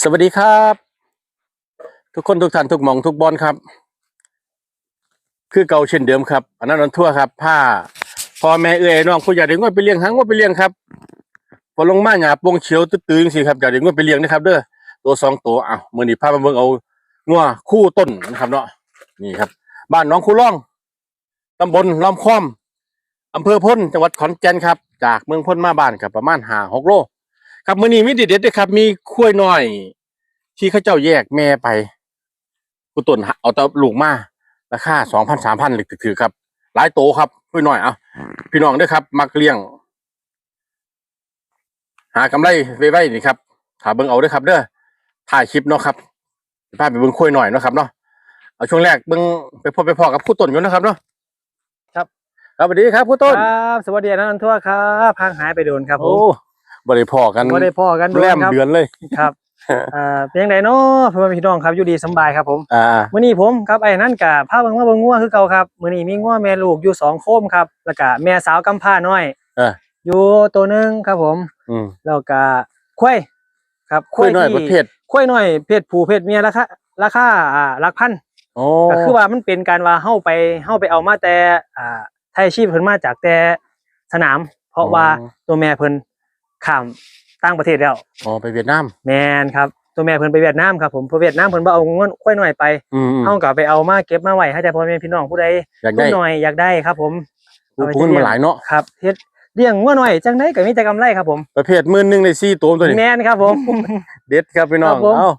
สวัสดีครับ ทุกคนทุกท่านทุกหมองทุกบอลครับ คือเก่าเช่นเดิมครับอันนั้นนนทั่วครับผ้าพ่อแม่เอื้อยน้องผู้อยากได้งวดไปเลี้ยงหางวดไปเลี้ยงครับพอลงมาหยาปงเฉียวตื้อๆสิครับอยากได้งวดไปเลี้ยงนะครับเด้อตัวสองตัวอ้าวมือนี้พามาเบิ่งเอางัวคู่ต้นนะครับเนาะนี่ครับ บ้านน้องคูล่องตำบลลำค้อมอำเภอพ้นจังหวัดขอนแก่นครับ จากเมืองพ้นมาบ้านครับประมาณหาหกโล ครับมื้อนี้มีเด็ดๆด้วยครับ มีคุ้วยน้อย ที่เขาเจ้าแยกแม่ไปกูต้นเอาแตลูกมาราคาสองพันสามพันหรือถือครับ หลายโตครับคุ้วยน้อยเอาพี่น้องเด้วยครับ มักเลี้ยง หากำไรไว้ๆนี่ครับถ้าเบิ่งเอาเด้วยครับ เด้อถ่ายคลิปเนาะครับพาไปเบิ่งคุ้วยน้อยเนาะครับเนาะเอาช่วงแรกเบิ่งไปพบไปพอกับผู้ต้นก่อนนะครับเนาะครับ ครับสวัสดีครับผู้ต้นครับสวัสดีนะนันทั่วครับพางหายไปโดนครับผโอ้ม บริพอกันบ่ได้พ่อกันโดแรนมครับเดือนเลย ครับเอ่อเป็นยังไงเนาะพ่อแม่พี่น้องครับอยู่ดีสำบายครับผมอ่ามื้อนี้ผมครับไอ้นั่นกับพาเบิ่งมาเบิ่งงัวคือเก่าครับมื้อนี้มีงัวแม่ลูกอยู่สองโคมครับ แล้วก็แม่สาวกำพร้าน้อยเอออยู่ตัวหนึงครับผมอืมแล้วก็ควายครับคุ้วยน้อยที่ ประเภทควายน้อยเพศผู้เพศเมียราคาราคาอ่าหลักพันโอ้ก็คือว่ามันเป็นการว่าเฮาไปเฮาไปเอามาแต่อ่าไทยอาชีพเพิ่นมาจากแต่สนาม เพราะว่าตัวแม่เพิ่น ข้ามต่างประเทศแล้วอ๋อไปเวียดนามแม่นครับตัวแม่เพิ่นไปเวียดนามครับผมเพราะเวียดนามเพิ่นบ่เอาเงินควายน้อยไปอืมเฮาก็ไปเอามาเก็บมาไว้ให้แต่พ่อแม่พี่น้องผู้ใดอยากผู้ได้น้อยอยากได้ครับ ผมผู้ผู้มันหลายเนาะครับเฮ็ดเลี้ยงงัวน้อยจังได๋ก็มีแต่กำไรครับผมประเภทหมื่นหนึ่งในสี่ตัวตัวนี้ แม่นครับผม เด็ดครับพี่น้องครับผม เอ้า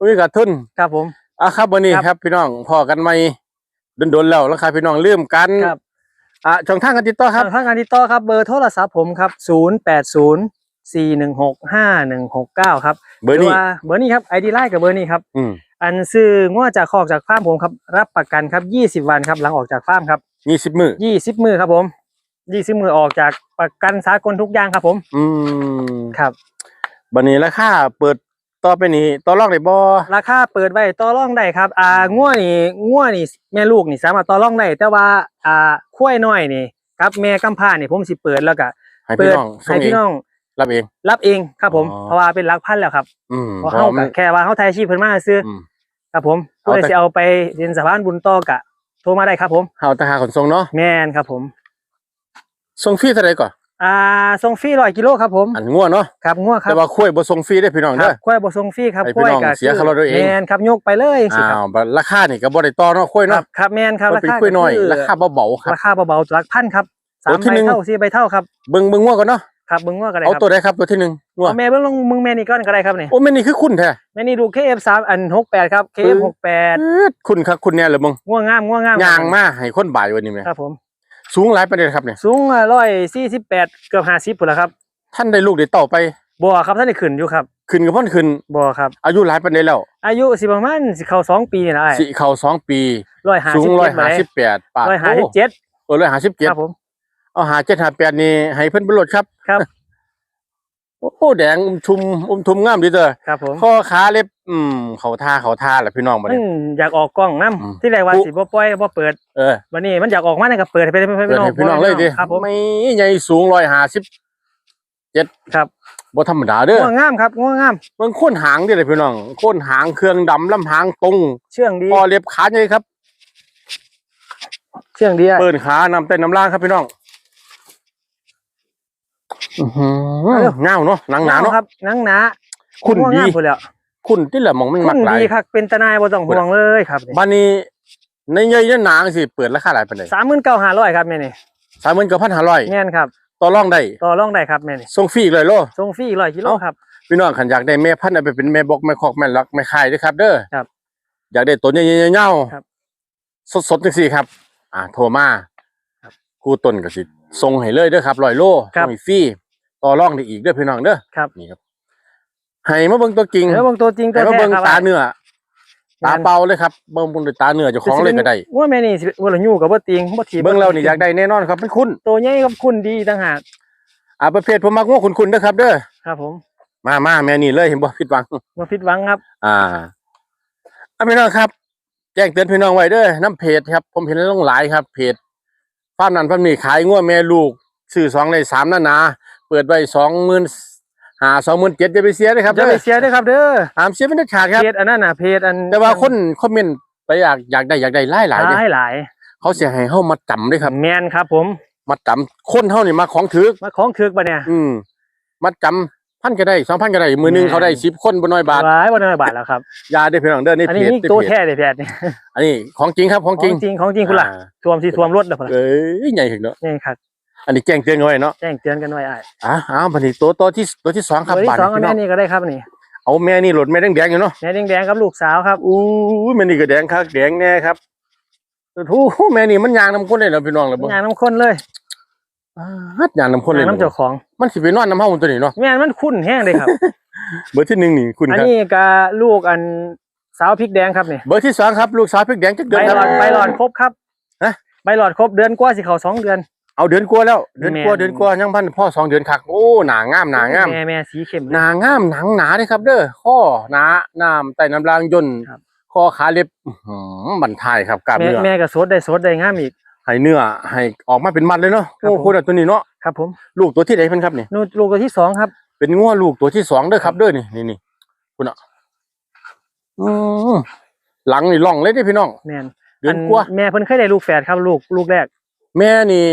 อุ้ยขาดทุนครับผม อะครับวันนี้ครับครับพี่น้องพอกันไหมโดนๆแล้วแล้วครับพี่น้องลืมกันครับ อะช่องทางการติดต่อครับ ทางการติดต่อครับเบอร์โทรศัพท์ผมครับ 0804165169ครับเบอร์นี้หว่าเบอร์นี้ครับ ID ไลน์กับเบอร์นี้ครับอืมอันซื้อง้อจากคอกจากฟาร์มผมครับรับประกันครับ20วันครับหลังออกจากฟาร์มครับยี่สิบมือ20มือครับผม20มือออกจากประกันสากลทุกอย่างครับผม อืมครับบันนี้ราคาเปิดต่อไปนี้ต่อรองได้บ่ราคาเปิดไว้ต่อรองได้ครับ อ่าง้อนี่ง้อนี่แม่ลูกนี่สามารถต่อรองได้แต่ว่าอ่าคุ้ยน้อยนี่กับแม่กำพร้านี่ผมสิเปิดแล้วก็ให้เปิพี่ดน้องส่ให้งเอพี่งน้อง รับเอง รับเองครับผมอ๋อ เพราะว่าเป็นหลักพันแล้วครับอืมเพราะเพราะเฮามัก็นแค่ว่าเฮาไทยอาชีพเพิ่นมาซื้ออืม ครับผมเอาเพื่อแต่จะเอาไปเรียนสะพานบุญต่อกะโทรมาได้ครับผม เฮาตาหาขนส่งเนาะแม่นครับผม ส่งฟรีเท่าไหร่ก่อนอ่าส่งฟรีร้อยกิโลครับผมอันงัวเนาะครับงัวครัแต่บว่าคุ้วยบ่ส่งฟรีได้อพี่น้องคเด้รัอบควายบ่ส่งฟรีครับให้คพี่วายน้องก็เสียค่ารถด้วยเอง แม่นครับยกไปเลยสิคอ้ารับวบัดราคานี่ก็บ่ได้ต่อเนาะคุ้วยครัเนาะบครับแม่นครับมันเป็นคุ้วยน้อยราคาเบาๆครับ ราคาเบาๆหลักพันครับสาตัวมที่ใบหนึ่ง เท่าสี่ใบเท่าครับ เบิ่งเบิ่งงัวก่อนเนาะ ครับเบิ่งงัวก็ได้เอาครับตัวใดครับตัวที่หนึ่งงัวเอาแม่เบิ่งลงมึงแม่นี่ก่อนก็ได้ครับนี่โอ้แม่นี่คือคุณแท้แม่นี่ดู KF3 อัน68ครับ KF68 เอิ้ดคุณครับคุณแน่เลยมึงงัวงามงัวงามยางมาให้คนบ่ายวันนี้แม่ครับผม สูงหลายประเด็นครับเนี่ย สูง148เกือบ50พุ่นแล้วครับท่านได้ลูกได้เต่าไป บ่ครับท่านได้ขึ้นอยู่ครับขึ้นกับพ่อนขึ้น บ่ครับ อายุหลายประเด็นแล้วอายุสิประมาณสิเข้าสองปีนี่นะไอ้สิเข้าสองปี ร้อยห้าสูงสิบร้อยเจ็ดห้าสิบแปดปาดร้อยห้าสิบเจ็ดโอ้ร้อยห้าสิบเจ็ดครับผม เอาหาเจ็ดหาแปดนี่ให้เพิ่นบรรลุครับ ครับ โอ้แดงอุ้มชุมอุ้มทุมงามดีเด้อครับผมข้อขาเล็บ อืมเขาท่าเขาท่าแหละพี่น้องบ่มัเนี่ยนอยากออกกล้องน้อืมำที่แรกว่าปุ๊สิบ่ปล่อยบ่เปิดเออวันนี้มันอยากออกมาเนี่ยก็เปิดให้ไปให้เปิดพี่น้องให้พี่น้องเลยดิครับผมไม่ใหญ่สูงร้อยห้าสิบเจ็ดครับบ่ธรรมดาเด้อง่วงงามครับง่วงงามมันโค่นหางดิเลยพี่น้องโค่นหางเครื่องดำลำหางตรงเชื่องดีพอเล็บขาใหญ่ครับ เชื่องดีอะเปิดขานำเต้นน้ำล่างครับพี่น้องอื้อหือ เงาเนาะหนังหนาเนาะครับหนังหนาคุณง่วงดีงามพุ่นแล้วคุณที่แหละมองมันคุมักณหลายดีครับเป็นตาหนายบ่ต้องห่วงเลยครับบ้านนี้ในใหญ่ยันหนางสิเปิดราคาหลายปานใดสามหมื่นเก้าห้าร้อยครับแม่นี่สามหมื่นเก้าพันห้าร้อยแม่นครับต่อรองได้ต่อรองได้ครับแม่นี่ส่งฟรีอีกเลยโลส่งฟรีร้อยกิโลเอ้าครับพี่น้องขันอยากได้แม่พันธุ์เอาไปเป็นแม่บอกแม่คอกแม่ลักแม่คายด้วยครับ เด้อครับ อยากได้ตัวใหญ่ๆเง่าครับสดๆจังซี่ครับ อ่าโทรมาครู่ต้นก็สิส่งให้เลยเด้อครับร้อยโลครับส่งให้ฟรี ต่อรองได้อีกเด้อพี่น้องเด้อครับ นี่ครับให้มาเบิ่งตัวจริงเดี๋ยวเบิ่งตัวจริงตัให้วมาแท้เบิ่งครับตาเนื้อตาแม่นเปล่าเลยครับเบิ่งเบิ่งด้วยตาเนื้อเจ้าของเลยก็ได้ ว่าแม่นี่สิว่าละยู่กับบ่ติงบ่ถีบเบิ่งแล้วนี่อยากได้แน่นอนครับมันคุ้นตัวใหญ่กับคุณดีต่างหากอ่าประเภทผมมักง่วงคุณๆเด้อครับเด้อครับ ผมมามาแม่นี่เลยเห็นบ่ผิดหวัง บ่ผิดหวังครับ อ่าอะพี่น้องครับ แจ้งเตือนพี่น้องไว้เด้อน้ำเพจครับ ผมเห็นแล้วต้องหลายครับ เพจฟาร์มนั้นฟาร์มนี้ขายง่วแม่ลูกซื้อสองในสามนานา เปิดไว้สองหมื่นหาสองหมื่นเจ็ดจะไปเสียเลยครับจะเด้ไปอเสียด้วยครับเด้อหามเสียไม่ได้ขาดครับเพจอันนั้นน่ะเพจอันแต่ว่าคนคอมเมนต์ไปอยากอยากได้อยากได้หลายหลายหเนี่ยลายหลายเขาเสียให้เฮามาจำด้วยครับแมนครับ ผมมาจำคนเฮานี่มาของถือมาของถึกปะเนี่ยอืมมาจำพันก็ได้สองพันก็ได้มือหนึงแม่นเขาได้สิบคนบนน้อยบาทหลายวันละบาทแล้วครับยาได้เพียงเด้อนี่อันเพนี้จนี่นี่ตัวเพจแท้เลยเพจนี่อันนี้ของจริงครับของขจอริงงจริงของจริงคุณล่ะอ่าท่วมที่ท่วมรถแล้วพุ่นล่ะเอ้ยใหญ่ถึงเนาะนี่ครับ อันนี้แจ้งเตือนกันไว้เนาะแจ้งเตือนกันไว้อ้ายอะอ้าวบัดนี้ตัวตัวที่ตัวที่สองครับตัวที่บาทสองอันพี่น้แม่องนี่ก็ได้ครับนี่เอาแม่นี่หลดแม่แดงๆอยู่เนาะแม่แดงๆครับลูกสาวครับอู้ยแม่นี่ก็แดงคักแดงแน่ครับโอ้โหแม่นี่มันยางน้ำข้นเลยเหรอพี่น้องเหรอบ่งานน้ำข้นเลยฮัดยางน้ำข้นเลยงานเหรอน้ำเจ้าของ มันสิไปนอนน้ำเฮาตัวนี้เนาะแม่นมันคุ้นแห้งเลยครับ เบอร์ที่หนึ่งนี่คุณอันครับนี้ก็ลูกอันสาวพริกแดงครับนี่เบอร์ที่สองครับลูกสาวพริกแดงจักเดืใบอนคหลรับอดใบหลอดครบครับฮะใบหลอดครบเดือนกว่าสิเขาสองเดือน เอาเดือนกว่าแล้ว เดือนกว่าแม่น เดือนกว่ายังพันพ่อสองเดือนคัก โอ้หนางามหนางามแม่แม่สีเข้มหนางามหนังหนาเลยครับ เด้อข้อหนาน้ำไต่น้ำรางย่นครับ ข้อขาเล็บอื้อหือบันทายครับกล้ามแม่เนื้อแม่ก็สดได้สดได้งามอีก ให้เนื้อให้ออกมาเป็นมัดเลยเนาะครับโอ้ผมคุณตัวนี้เนาะครับผมลูกตัวที่ไหนเพิ่นครับนี่ นู่นลูกตัวที่สองครับ เป็นงัวลูกตัวที่สองเด้อครับเด้อนี่นี่นี่คุณอะอืมหลังนี่ล่องเลยเด้อพี่น้อง แม่นเดือนกว่าแม่เพิ่นเคยได้ลูกแฝดครับลูกลูกแรก แม่นี่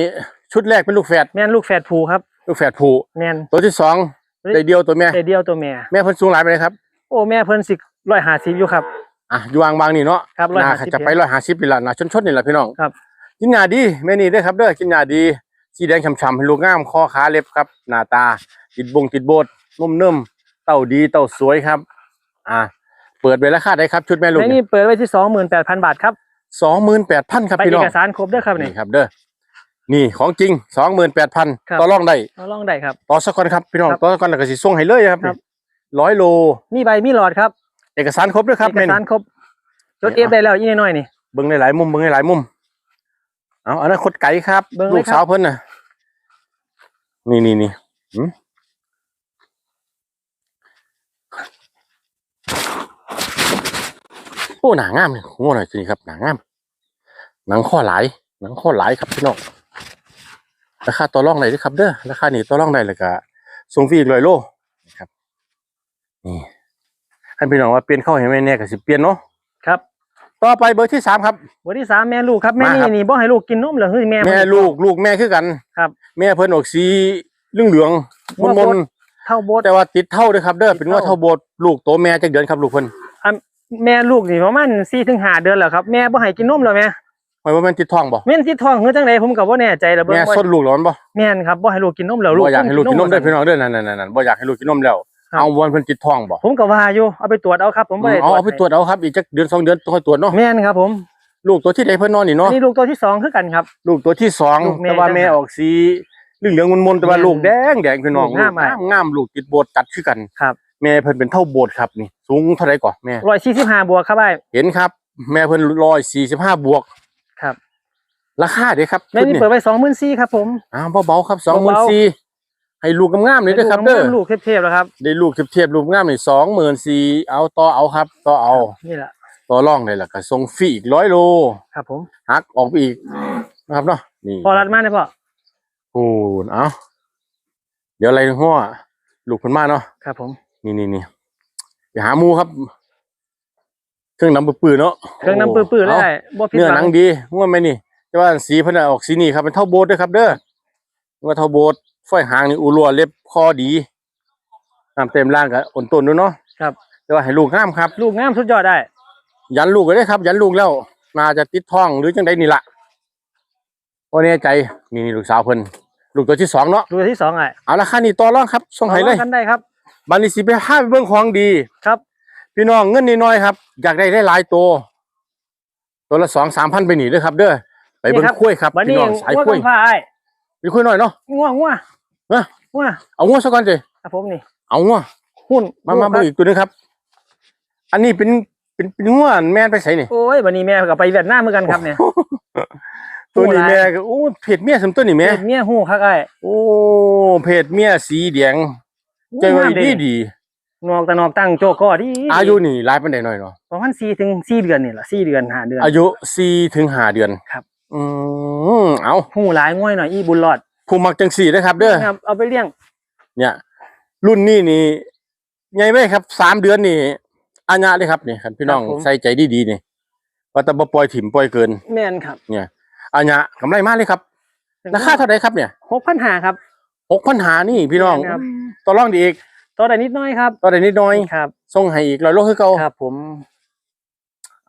ชุดแรกเป็นลูกแฝดแม่นลูกแฝดผูครับ ลูกแฝดผู้แม่นตัวที่สองเฮ้ยได้เดียวตัวแม่ได้เดียวตัวแม่แม่เพิ่นสูงหลายไปเลยครับ โอ้แม่เพิ่นสิร้อยห้าสิบอยู่ครับอะอยู่วางบางนี่เนาะครับนา150จะไปร้อยห้าสิบนี่ละนาชนชนๆนี่ละพี่น้องครับกินยาดีแม่นี่เด้อครับเด้อกินยาดีสีแดงฉ่ำๆให้ลูกงามคอขาเล็บครับ หน้าตา ติดบงติดโบดนุ่มเนิ่มเต้าดีเต้าสวยครับ อ่าเปิดไปราคาได้ครับชุดแม่ลูกแม่นี่เปิดไว้ที่สองหมื่นแปดพันบาทครับสองหมื่นแปดพันครับไปพี่เอน้องกสารครบเด้อครับนี่นี่ครับเด้อ นี่ของจริงสองหมื่นแปดพันครับ ต่อรองได้เราลองได้ครับ ต่อสักคนครับพี่น้องครับต่อสักคนแล้วก็สิส่งให้เลยครับครับ ร้อยโล มีใบมีหลอดครับเอกสารครบด้วยครับเอกแม่สารนี่ครบจดนี่เอฟเอาได้แล้วยี่น้อยๆนี่ เบิ้งในหลายมุมเบิ้งในหลายมุม เอาอนาคตไก่ครับเบิ่งเลยลูกครับสาวเพิ่นน่ะ นี่นี่นี่หืมโอ้หนางามเลยโง่หน่อยสิครับหนางามหนังข้อหลายหนังข้อหลายครับพี่น้อง ราคาต่อรองได้เด้วยครับเด้อราคานี่ต่อรองได้เลยก็ส่งฟรีอีกร้อยโลนะครับนี่ให้พี่น้องว่าเปลี่ยนเข้าให้แม่เนี่ยก็สิเปลี่ยนเนาะครับ ต่อไปเบอร์ที่สามครับ วันที่สามแม่ลูกครับแม่มานี่ครับนี่บ่ให้ลูกกินนมเหรอเฮ้ยแม่แม่มันลูกลูกแม่คือกันครับ แม่เพิ่นออกสีเหลืองเหลืองมว่านมโบนดเท่าโบดแต่ว่าติดเท่าเด้อครับ เด้อติดเป็นว่าเท่าเท่าโบดลูกโตแม่จักเดือนครับลูกเพิ่นแม่ลูกนี่ประมาณสี่ถึงห้าเดือนแล้วครับแม่บ่ให้กินนมแล้วแม่ หมายว่าแม่นติดท้องบ่แม่นสิท้องคือจังไดผมก็บ่แน่ใจแล้วเบิ่งแม่ว่าส้นลูกร้อนบ่แม่นครับบ่ให้ลูกกินนมแล้วลูกบ่อยากให้ลูกกินนมเด้อพี่ว่าน้องเด้อนั่นๆๆๆบ่อยากให้ลูกกินนมแล้วครับเอาวนเพิ่นติดท้องบ่ผมก็ว่าอยู่เอาไปตรวจเอาครับ ผมบ่ได้เอาเอาไปตรวจเอาครับอีกจักเดือนสองเดือนต้องให้ตรวจเนาะแม่นครับผมลูกตัวที่ใดเพิ่นนอนนี่อัเนาะนนี้ลูกตัวที่สองคือกันครับ ลูกตัวที่สองลูกแม่แต่ว่าแม่ต่างหากออกสีเหลืองเหลืองๆมนๆแต่ว่าแม่นลูกแดงแดงพี่น้องลูกงามลูกงามๆลูกติดโบดกัดคือกันครับ แม่เพิ่นเป็นเท่าโบดครับนี่สูงเท่าไหร่ก่อนแม่145บวกครับไอ้เห็นครับ แม่เพิ่นร้อยสี่สิบห้าบวกค รับราคาเด้ครับแม่ชุดนี่นี่เปิดไว้24,000ครับผม อ้าวเบาๆครับสองหมื่นเบา สี่ให้ลูกงามๆเลยเด้อครับเด้อ ลูกเทพๆแล้วครับ ได้ลูกเทียบๆลูกงามนี่สองหมื่นสี่เอาต่อเอาครับต่อเอานี่แหละต่อรองเลยล่ะก็ส่งฟรีอีกร้อยโลครับผม หักออกไปอีกนะครับเนาะนี่พอรัดมาได้พ่อโอ้เอาเดี๋ยวอะไรหัวลูกเพิ่นมาเนาะครับผม นี่นี่นี่ไปหาหมูครับ เครื่องน้ำปื้อๆเนาะเครื่องน้ำปื้อๆเลยอาได้บ่ผิดเนื้อหหวันังงดีง่วงไหมนี่ แต่ว่าสีเพิ่นน่ะออกสีนี่ครับเป็นเท่าโบสด้วยครับ เด้อว่าเท่าโบสฝ้อยหางนี่อูรัวเล็บคอดีน้ำเต็มร่างกับอ่อนต้นด้วยเนาะครับ แต่ว่าให้ลูกงามครับ ลูกงามสุดยอดได้ ยันลูกก็ได้ครับ ยันลูกแล้วน่าจะติดท้องหรือจังใดนี่ล่ะโอ้แน่ใจนี่นี่ลูกสาวเพิ่นลูกตัวที่สองเนาะลูกที่สองไอ้เอาละค่านี่ต่อรองครับส่งให้เลยต่อรองกันได้ครับบันนี้สิไปห้าไปเบิ่งของดีครับ พี่น้องเงินนิดหน่อยครับ อยากได้ได้หลายตัวตัวละสองสามพันไปหนีเด้อครับ เด้อ ไปเบิ่งนี่ครับคุ้วยครับวันพี่นี้น้องสายง่วงคุ้วยกำพร้าไอ้มีคุ้วยหน่อยเนาะง่วงง่วงเอ้อง่วงเอางัวซะก่อนสิครับผมนี่เอางัวหุ้นมามาคเบิ่รับงอีกตัวหนึงครับ อันนี้เป็นเป็นเป็นงัวแม่นไปใส่นี่โอ้ยวันนี้แม่ก็ไปเวียดนามเหมือนกันครับเนี่ยตัวนี้หูหลายแม่ก็โอ้เพจเมียสมตัวนี่แม่เฮ็ดเมียหู้คักไอ้โอ้เพจเมียสีแดงใจไว้ดีดีนอกแต่นอกตั้งโจก็ดีอายุนี่หลายปานใดหน่อยเนาะประมาณ4ถึง4เดือนนี่ล่ะ4เดือน5เดือน อายุสี่ถึงห้าเดือนครับ อืมเอาหูหลายง่วยหน่อยอีบุญรอดผู้มักจังสี่นะครับ เด้อครับเอาไปเลี้ยง เนี่ย รุ่นนี้นี่ใหญ่ไหมครับสามเดือนนี่อาญะเลยครับนี่ครับพี่น้องใส่ใจดีๆนี่ว่าแต่บ่ปล่อยถิ่มปล่อยเกิน แม่นครับเนี่ยอาญะกำไรมากเลยครับราคาเท่าไหร่ครับเนี่ยหกพันหาครับ หกพันหานี่พี่น้องครับ ต่อรองดีอีกตัวใดนิดน้อยครับต่อได้นิดหน้อยครับส่งให้อีกร้อยโลคือเก่าครับ ผม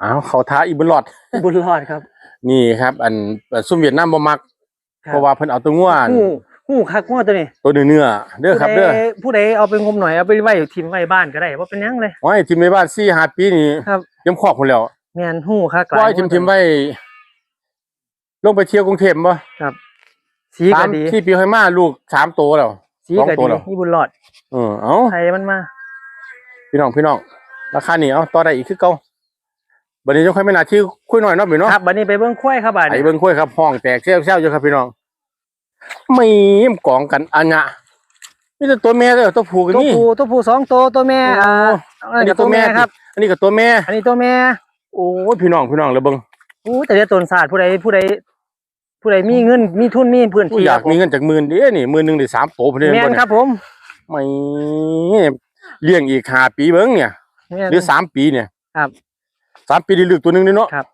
อ้าวเขาท้าอีบุญรอด บุญรอดครับ นี่ครับอันอันซุ่มเวียดนามบ่มักคบเพราะว่าเพิ่นเอาตัวง่วนหูหูคักง้อตัวนี้ตัวเนื้อเนื้อเด้อครับเด้อผู้ใผู้ใดเอาไปงมหน่อยเอาไปไว้ทิมไว้บ้านก็ได้ว่าเป็นหยังเลยโอ้ยทีมในบ้าน4 5ปีนี่ครับเตรียมครอบพุ่นแล้วแม่นหูคักหปล่อยทีมทีมไว้ลงไปเที่ยวกรุงเทพบ่ครับสีสาก็มดีที่ปีให้มาลูกสามตัวแล้วสีสองก็ตัวดีเหรอนี่บุญรอดเออเอาไทยมันมา พี่น้องพี่น้องราคานี่เอาต่อได้อีกคือเก่า บัดนี้จะค่อยไม่น่าที่คุยหน่อยเนาะพี่เนาะครับบัดนี้ไปเบิ่งควายครับบัดไอ้นี้เบิ่งคุยครับห้องแตกเซี่ยวๆอยู่ครับพี่น้องไม่มกองกันอันน่ะนี่แต่ตัวแม่เด้อตัวผู้กันตัวนี่ผู้ตัวผู้สองตัวตัวแม่อ่าอัอันนนี้นี้ตัตัววแม่แม่ครับ อันนี้ก็ตัวแม่ อันนี้ตัวแม่ โอ้ยพี่น้องพี่น้องเลยเบิ่งอู้แต่เดี๋ยวตนศาสตร์ผู้ใดผู้ใดผู้ใดมีเงินมีทุนมีพื้นผู้ที่อยากมีเงินจากหมื่นเด้นี่หมื่นหนึงได้สามโตพอดีแม่นครับ ผมไม่เลี้ยงอีกห้าปีเบิ่งเนี่ยแม่นหรือสามปีเนี่ย ครับ สามปีได้ลูกตัวหนึงนี่เนาะครับ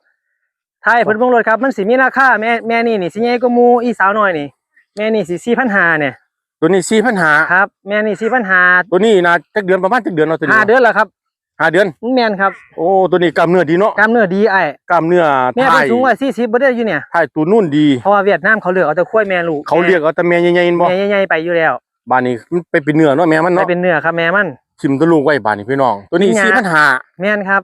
ไทยเพิ่นเบิ่งรถครับมันสิมีราคาแม่แม่นี่นี่สิใหญ่กว่าหมู่อีสาวน้อยนี่ แม่นี่สิ4,500เนี่ยตัวนี้สี่พันหาครับ แม่นี่4,500ตัวนี้นะจักเดือนประมาณจักเดือนเนาะตัวนี้ห้าเดือนแล้วครับห้าเดือน แม่นครับโอ้ตัวนี้กล้ามเนื้อดีเนาะกล้ามเนื้อดีไอ้กล้ามเนื้อแม่ท้าเพิ่นยสูงกว่า40บ่ได้อยู่เนี่ยท้ายตัวนุ่นดี เพราะว่าเวียดนามเขาเลือกเอาแต่ควายแม่ลูกเขาเรียกเอาแต่แม่ใหญ่ๆเห็นบ่แม่ใหญ่ๆไปอยู่แล้วบ้านนี้มันไปเป็นเนื้อเนาะแม่มันไม่เนาะเป็นเนื้อครับแม่มัน ชิมตัวลูกไว้บ้านนี้พี่น้อง ตัวนี้นี่ไงสี่พันหาแม่นครับ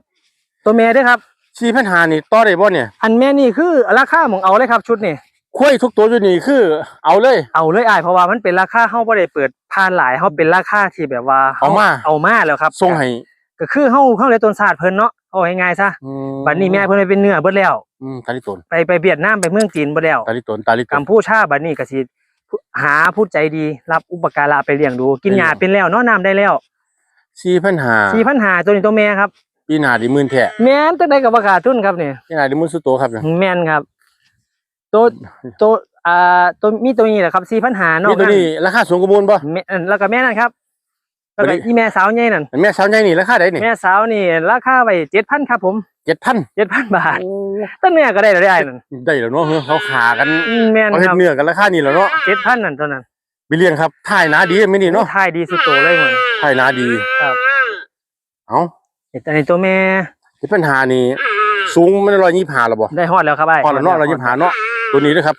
ตัวแม่เด้อครับสี่พันหานี่ต่อได้บ่เนี่ย อันแม่นี่คือราคาของเอาเลยครับชุดนี่คุ้ยทุกตัวอยู่นี่คือ เอาเลย เอาเลยอ้ายเพราะว่ามันเป็นราคาเฮาบ่ได้เปิดผ่านหลายเฮาเป็นราคาที่แบบว่าเอามาเอามาแล้วครับส่งให้ก็คือเฮาเฮาเลยต้นศาสตร์เพิ่นเนาะเอาง่ายๆซะอืมบัดนี้แม่เพิ่นไปเป็นเนื้อเบิดแล้วอืมตาลิตนไปไปเวียดนามไปเมืองจีนเบิดแล้วตาลิตนตาลิตกันมพูชาบัดนี้ก็สิหาผู้ใจดีรับอุปการะไปเลี้ยงดู กินไปเลี้หยงญ้าเป็นแล้วเนาะน้ำได้แล้วสี่พันหา4,500ตัวนี้ตัวแม่ครับ ปีหน้าได้หมื่นแท้แม่นจังได๋ก็บ่ขาดทุนครับนี่ปีหน้าได้หมื่นสุดโตครับเนี่ยแม่นครับ ตัวตัวอ่าตัวมีตัวนี้แหละครับ4,500เนาะนี่ตัวนี้ราคาสูงกว่ามูลบ่แม่อันแล้วก็แม่นั่นครับแล้วก็ตัวนี้อีแม่สาวใหญ่นั่นแม่สาวใหญ่นี่ราคาใดนี่แม่สาวนี่ราคาไว้7,000ครับผมเจ็ดพัน7,000บาทต้นแม่ก็ได้แล้วได้อ้ายนั่นได้แล้วเนาะเฮ้ยเขาขากันอืมแม่นเขาคเฮ็ดรับเนื้อกันราคานี่แหล้วเนาะ7,000นั่นตัวนั้นไปเลี้ยงครับท่ายหนาดีไม่นี่เนาะทายดีสุดโตเลยหมดท่ายหนาดีครับ เอ้า แต่ในตัวแม่ที่ปัญหานี่สูงมันร้อยยี่สิบห้าหรอบ่ได้ฮอดแล้วครับไอ้พอแล้วเนาะร้อยยี่สิบห้าเนาะตัวนี้ด้วยครับ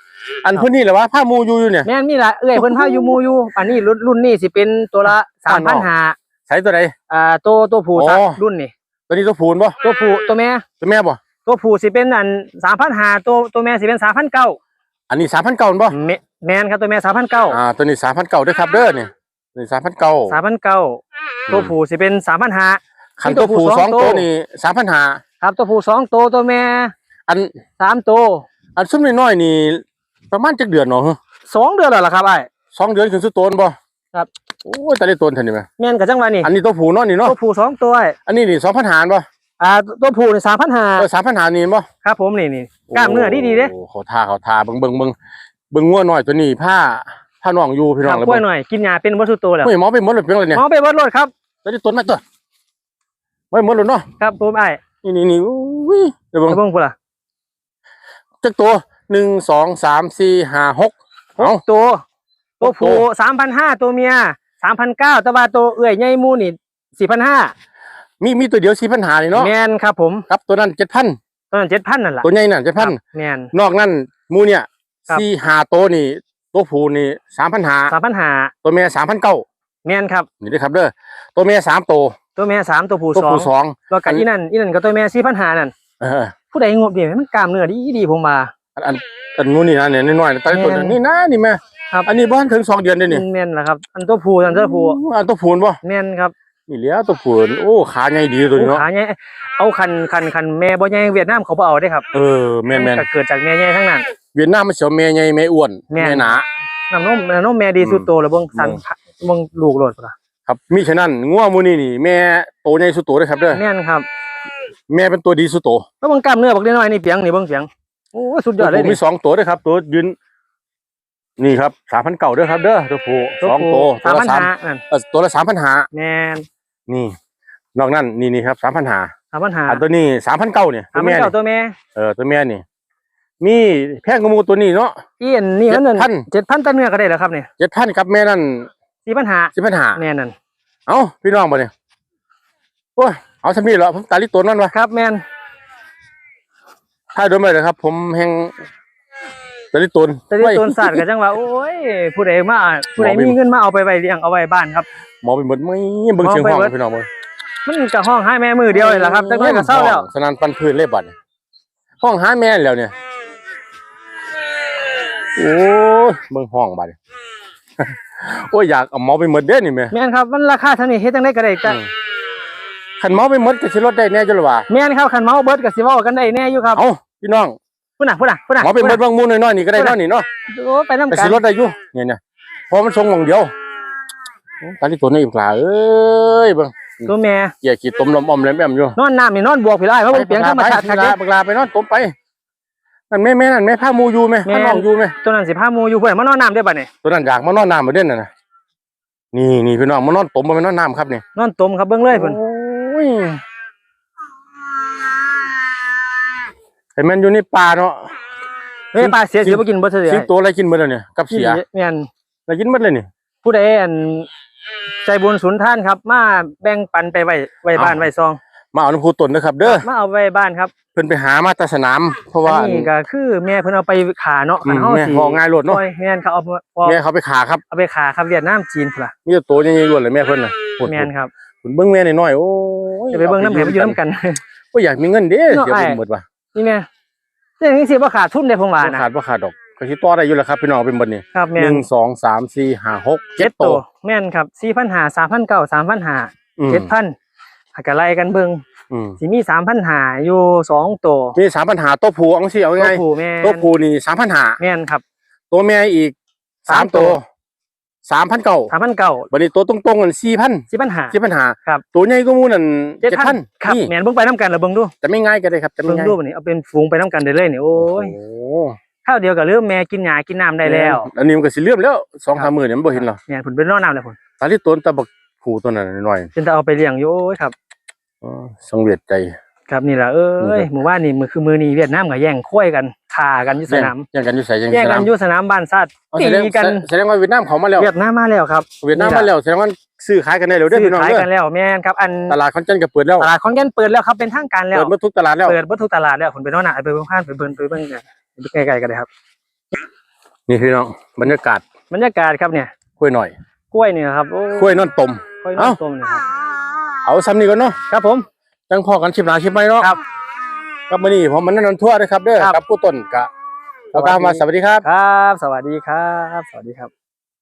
อันเพิ่นนี่แหละว่าผ้ามูอยู่อยู่เนี่ยแม่นมีละเอ้อยเพิ่นพาอยู่หมู่อยู่อันนี้รุ่นรุ่นนี้สิเป็นตัวละอ่าเนาะ3,500ใช้ตัวใดอ่าตัวตัวผู้อ๋อตัดรุ่นนี่ตัวนี้ตัวผูนบ่ตัวผู้ตัวแม่ตัวแม่บ่ตัวผู้สิเป็นอัน3,500ตัวตัวแม่สิเป็น3,900อันนี้สามพันเก้าบ่แม่แม่นครับตัวแม่3,900อ่าตัวนี้สามพันเก้าด้วยครับเด้อเนี่ยนี่สามพันเก้า3,900ตัวผู้สิเป็น3,500ขันตัว ผูมีตัวผู้สสอองงตัวตัวนี่สามพันห้าครับตัวผู้สองตัวตัวแม่ อันสามตัวอันซุ่มน้อยๆนี่ ประมาณจักเดือนเนาะเฮ้อสองเดือนแล้วล่ะครับไอ้สองเดือนขึ้นสุดโตนบ่ครับโอ้ยแต่ได้โตนเท่านี้ไหมแม่นกับจังหวะนี่อันนี้ตัวผูเนาะนี่เนาะตัวผู้สองตัวไอ้อันนี้นี่สองพันหารบ่อ่าตัวผู้นี่สามพันห้าเออสามพันหารนี่บ่ครับผมนี่นี่กล้ามเนื้อดีดีๆเด้โอ้เขาทาเขาทาเบิ่งเบิ่งเบิ่งเบิ่งงัวหน่อยตัวนี้ผ้าผ้าน้องอยู่พี่น้คอรังบแล้วกล้วยเบิ่งหน่อยกินยาเป็นวัตถุตัวแล้วเฮ้ยหมอไปหมดเลยเพียงเลยเนี่ยมองไปวัดรถครับตัวนี้ต้นมาตัว ไม่หมดเลยเนาะครับผมไอ้นี่นี่นี่อุ้ยเดี๋ยวเบิ่งไปเบิ่งพุ่นล่ะจักตัวหนึ่งสองสามสี่ห้าหกเอ้าตัวตัวหกตัวผู้สามพันห้าตัวเมียสามพันเก้าแต่ว่าตัวเอื่อยใหญ่หมูนี่สี่พันห้ามีมีตัวเดียวสี่พันหานี่เนาะแมนครับผมครับตัวนั้นเจ็ดพันตัวนั้นเจ็ดพันนั่นแหละตัวใหญ่น่ะเจ็ดพันแมนนอกนั้นหมูเนี่ยครับสี่ห้าตัวนี่ตัวผู้นี่สามพันหาสามพันห้าตัวแม่สามพันเก้าแมนครับนี่ด้วยครับเด้อตัวแม่สามตัว ตัวแม่สามตัวผู้ตัวสองผู้สองแล้วก็อีนั่นอีนั่นก็ตัวแม่สี่พันห้านั่นเออผู้ใดงบดีมันกล้ามเนื้อดีดีผมมาอันอันอันนู้นนี่นะเนี่ยน้อยๆตอนนี้ตัวแม่นนี่นะนี่แม่ครับอันนี้บ้านถึงสองเดือนเลยนี่แม่นแหละครับอันตัวผู้อันตัวผู้อันตัวผูนบ่แม่นครับนี่เหลี้ยตัวผูนโอ้ขาใหญ่ดีตัวนี้โอ้เนาะขาใหญ่เอาคันคันคันแม่บ่ใหญ่เวียดนามเขาบ่เอาได้ครับเออแม่นแม่นก็เกิดจากแม่ใหญ่ทั้งนั้นเวียดนามมันเสียวแม่ใหญ่แม่อ้วนแม่นแม่หนาน้ำนมน้ำนมแม่ดีสุดโตแล้วเบิ่งสันอืมเบิ่งลูกโลดพุ่นล่ะ ครับมิฉะนั้นงัวหมูนี่นี่แม่โตใหญ่สุดโตเลยครับเด้อแม่นครับ แม่เป็นตัวดีสุดโตแล้วเบิ่งกล้ามเนื้อบักน้อยๆนี่เปียงนี่เบิ่งเปียงโอ้สุดยอดเลยผมมีนี่ สองตัวด้วยครับ ตัวยืนนี่ครับสามพันเก่าเด้อครับ เด้อตัวผู้สองตัวตัสาวมละพันสามหานั่นเออตัวละสามพันหาแมนนี่นอกนั้นนี่นี่ครับสามพันหาสามพันหาอันตัวนี้สามพันเก้าเนี่ยสาตัมวพันแม่เก้านี่ตัวแม่เออตัวแม่นี่มีแพงกว่าหมูตัวนี้เนาะ อีอันนี่มันนั่น7,000 เจ็ดพันตันเนื้อก็ได้แล้วครับเนี่ยเจ็ดพันกับแม่นั่น สี่พันหาสิบพันหาแน่นั่นเอ้าพี่น้องบ่เนี่ยโอ้ยเอาสำนีเหรอผมตาลิตัวนั่นวะครับแมนถ้าโดนไปเลยครับ ผมแหงตาลิตนแต่ที่ต้นสัตว์ก็จังว่าโอ้ยผู้ใดมาผู้ใดมีเงินมาเอาไปไว้เลี้ยงเอาไว้บ้านครับ หมอไปหมดไม่เบิ่งเชียงห้องหมอไปเบิดพี่น้องเบิ่งมันก็ห้องให้แม่มือเดียวเลยล่ะครับจังน้อยก็เศร้าแล้วสนานปันพื้นเลยบัดเนี่ยห้องหาแม่นแล้วเนี่ยโอ้ยเบิ่งห้องบัดเนี่ย โอ้ยอยากเอาหมอไปหมดเด้อนี่แม่แม่นครับมันราคาเท่านี้เฮ็ดจังได๋ก็ได้ก็อืมคันหมอไปหมดก็สิลดได้แน่จังหรือว่าแม่นครับคันเมาเบิดก็สิเว้ากันได้แน่อยู่ครับเอ้าพี่น้องพุ่นน่ะพุ่นน่ะพุ่นน่ะหมอไปหมดบางมูลน้อยๆนี่ก็ได้เนาะนี่เนาะโอ้ไปนํก็กัสินลดได้อยู่เนี่ยเนี่ยเพราะมันทรงหม่องเดียวตาลิตัวนี้อีกหลาเอ้ยเบิ่งตัวแม่เกี่ยขี้ต้มลมอมแหลมๆอยู่นอนน้ำนี่นอนบวกพี่ลายเพราะมันเปียงธรรมชาติไปคักบักเด้ลาบักลาไปนอนต้มไป นั่นแม่แม่นั่นแม่ผ้ามูอยู่ไหมแม่ผ้าน้องอยู่ไหมตัวนั้นสิพาหมู่อยู่พุ่นน่ะมานอนน้ำได้บัดนี่ตัวนั้นอยากมานอนน้ำมาเด่นน่ะนะนี่นี่พี่น้องมานอนต้มมานอนน้ำครับนี่นอนตมครับเบิ่งเลยพุ่นโอ้ยไอ้แม่นอยู่ในป่าเนาะเฮ้ยปลาเสียสิบ่กินบ่เสียสิงตัวอะไรกินหมดแล้วเนี่ยกับเสียแม่นอะไรกินหมดเลยนี่ผู้ใดอันใจบุญสุนทานครับ มาแบ่งปันไปไว้ไว้บ้านไว้ซอง มาเอาน้ำพูต้นนะครับ เด้อมาเอาไว้บ้านครับ เพิ่นไปหามาแตาสนาม เพราะว่าอันนี้ก็คือแม่เพิ่นเอาไปขาเนาะอืมคันเฮาแม่สิพอง่ายโลดเนาะปล่อยแม่นเขาเอาพอแม่เขาไปขาครับเอาไปขาครับเวียดนามจีนพุ่นล่ะมีแต่ตัวใหญ่ๆล้วนเลยแม่เพิ่นน่ะโหดแม่นครับๆคุณเบิ่งแม่น้อยๆโอ้ยจะไปเบิ่งน้ำแหมไปอยู่น้ำกันก็อยากมีเงินเด้เนาะเดี๋ยวอ้ายเป็นหมดว่ะนี่แม่เรื่องนี้สิบ่ขาดทุนได้ผมว่าบ่นะขาดบ่ขาดดอกก็สิต่อได้อยู่แล้วครับพี่น้องเป็นบัดนี้ครับหแม่นึ่นงสองสามสี่ห้าหกเจ็ดตัตัววแม่นครับ4,500 3,900 3,500อืม7,000 หากะไล่กันเบิ่งอืมสิมี3,500อยู่สองตัวมีสามปัญหาตัวผู้เอังสิเอาตัวไงผู้แม่นตัวผู้นี่สามพันหาแม่นครับ ตัวแม่อีกสามสามตัตัว วสามพันเก้า3,900บัดนี้ตัวตรงๆกันสี่พัน4,500สี่พันหาครับ ตัวใหญ่ก็มูนั่นเจ็ดพัน7,000ครับนี่แม่นเบิ่งไปนํกันแล้วเบิ่งดูจะไม่ง่ายก็ได้ครับจะไม่เบิ่งง่ายดูบัดนี้เอาเป็นฝูงไปนํกันได้เลยนี่โอ้ยโอ้ข้าวเดียวกับเริ่มแม่กินหญ้ากินน้ำได้แล้วอันนี้มันก็สิเลื่อมแล้วสองครัสาบมมือเนี่ยมันบ่เห็นหรอกเนี่ยผลเป็นนอกน้ำเลยผลตาที่ต้นตะบักผู้ตัวนั้นหน่อย เป็นจะเอาไปเลี้ยงอยู่โอ้ยครับๆอ๋อ สังเวชใจ ครับนี่แหละเอ้ยหมู่บ้านนี่มือคือมือนี่เวียดนามกับแย่งคุ้ยกันฆ่ากันอยู่สนามแย่งกันอยู่ใส่แย่งแย่งสกันนามอยู่สนามบ้านซาดอ๋อตีแสดงกันแสดงว่าเวียดนามเขามาแล้วเวียดนามมาแล้วครับเวียดนามมาแล้วแสดงว่าซื้อขายกันได้แล้วเด้อซื้อพี่น้องขายเด้อกันแล้วแม่นครับอันตลาดคอนเจนก็เปิดแล้วตลาดคอนแก่นเปิดแล้วครับเป็นทางการแล้วเปิดหมดทุกตลาดแล้วเปิดวัตถุกตลาดแล้วผลเป็นนอกหนาไปเบิ่งผ่านไปเบิ่งไปเบิ่งกันไปไกลๆกันเลยครับ นี่พี่น้องบรรยากาศบรรยากาศครับเนี่ยกล้วยหน่อยกล้วยเนี่ยครับโอ้กล้วยนอนต้มกล้วยน้เอ้าต้มเนี่ยครับ เอาซ้ำนี่ก่อนเนาะครับผมจังพอกันชิมหนาชิมไหมเนาะครับ ครับมื้อนี้ผมมันนันทั่วนะครับเด้อครับกับผู้ต้นกะแล้วก็มาสวัสดีครับ ครับ สวัสดีครับ สวัสดีครับ